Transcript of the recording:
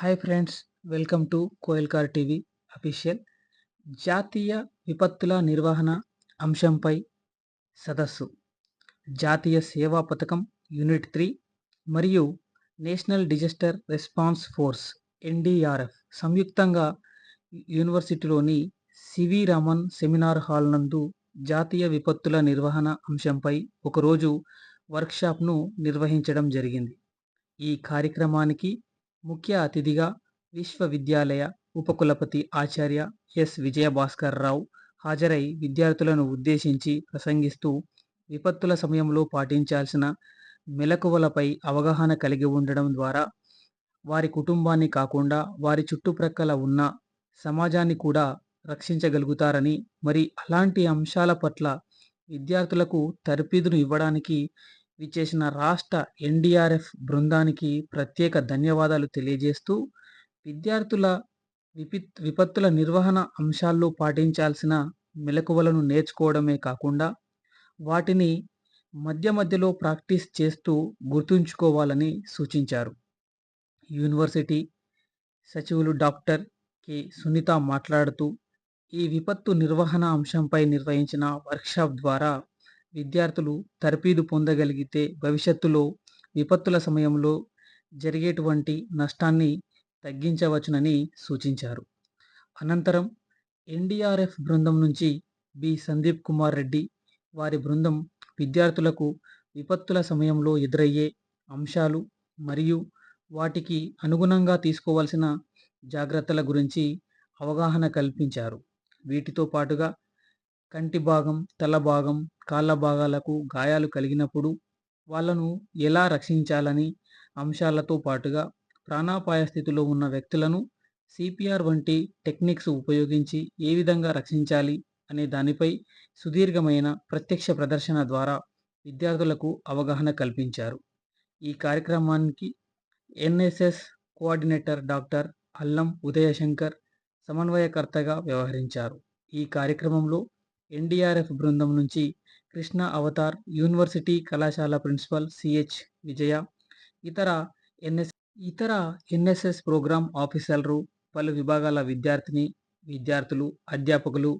Hi friends welcome to Koyalkar TV official జాతీయ విపత్తుల నిర్వహణ అంశంపై సదస్సు. జాతీయ సేవా పథకం యూనిట్ త్రీ మరియు national disaster response force NDRF సంయుక్తంగా యూనివర్సిటీలోని సివి రామన్ సెమినార్ హాల్ నందు జాతీయ విపత్తుల నిర్వహణ అంశంపై ఒకరోజు వర్క్షాప్ను నిర్వహించడం జరిగింది. ఈ కార్యక్రమానికి ముఖ్య అతిథిగా విశ్వవిద్యాలయ ఉపకులపతి ఆచార్య ఎస్. విజయభాస్కర్ రావు హాజరై విద్యార్థులను ఉద్దేశించి ప్రసంగిస్తూ విపత్తుల సమయంలో పాటించాల్సిన మెలకువలపై అవగాహన కలిగి ఉండడం ద్వారా వారి కుటుంబాన్ని కాకుండా వారి చుట్టుప్రక్కల ఉన్న సమాజాన్ని కూడా రక్షించగలుగుతారని మరి అలాంటి అంశాల పట్ల విద్యార్థులకు తర్ఫీదును ఇవ్వడానికి విచ్చేసిన రాష్ట్ర ఎన్డీఆర్ఎఫ్ బృందానికి ప్రత్యేక ధన్యవాదాలు తెలియజేస్తూ విద్యార్థుల విపిత్ విపత్తుల నిర్వహణ అంశాల్లో పాటించాల్సిన మెలకువలను నేర్చుకోవడమే కాకుండా వాటిని మధ్య మధ్యలో ప్రాక్టీస్ చేస్తూ గుర్తుంచుకోవాలని సూచించారు. యూనివర్సిటీ సచివులు డాక్టర్ కె. సునీత మాట్లాడుతూ ఈ విపత్తు నిర్వహణ అంశంపై నిర్వహించిన వర్క్షాప్ ద్వారా విద్యార్థులు తర్ఫీదు పొందగలిగితే భవిష్యత్తులో విపత్తుల సమయంలో జరిగేటువంటి నష్టాన్ని తగ్గించవచ్చునని సూచించారు. అనంతరం ఎన్డీఆర్ఎఫ్ బృందం నుంచి బి. సందీప్ కుమార్ రెడ్డి వారి బృందం విద్యార్థులకు విపత్తుల సమయంలో ఎదురయ్యే అంశాలు మరియు వాటికి అనుగుణంగా తీసుకోవాల్సిన జాగ్రత్తల గురించి అవగాహన కల్పించారు. వీటితో పాటుగా కంటి భాగం తల భాగం కాళ్ళ భాగాలకు గాయాలు కలిగినప్పుడు వాళ్ళను ఎలా రక్షించాలని అంశాలతో పాటుగా ప్రాణాపాయ స్థితిలో ఉన్న వ్యక్తులను సిపిఆర్ వంటి టెక్నిక్స్ ఉపయోగించి ఏ విధంగా రక్షించాలి అనే దానిపై సుదీర్ఘమైన ప్రత్యక్ష ప్రదర్శన ద్వారా విద్యార్థులకు అవగాహన కల్పించారు. ఈ కార్యక్రమానికి ఎన్ఎస్ఎస్ కోఆర్డినేటర్ డాక్టర్ అల్లం ఉదయశంకర్ సమన్వయకర్తగా వ్యవహరించారు. ఈ కార్యక్రమంలో ఎన్డీఆర్ఎఫ్ బృందం నుంచి కృష్ణ అవతార్ యూనివర్సిటీ కళాశాల ప్రిన్సిపల్ సిహెచ్ విజయ ఇతర ఎన్ఎస్ ఇతర ఎన్ఎస్ఎస్ ప్రోగ్రాం ఆఫీసర్లు పలు విభాగాల విద్యార్థిని విద్యార్థులు అధ్యాపకులు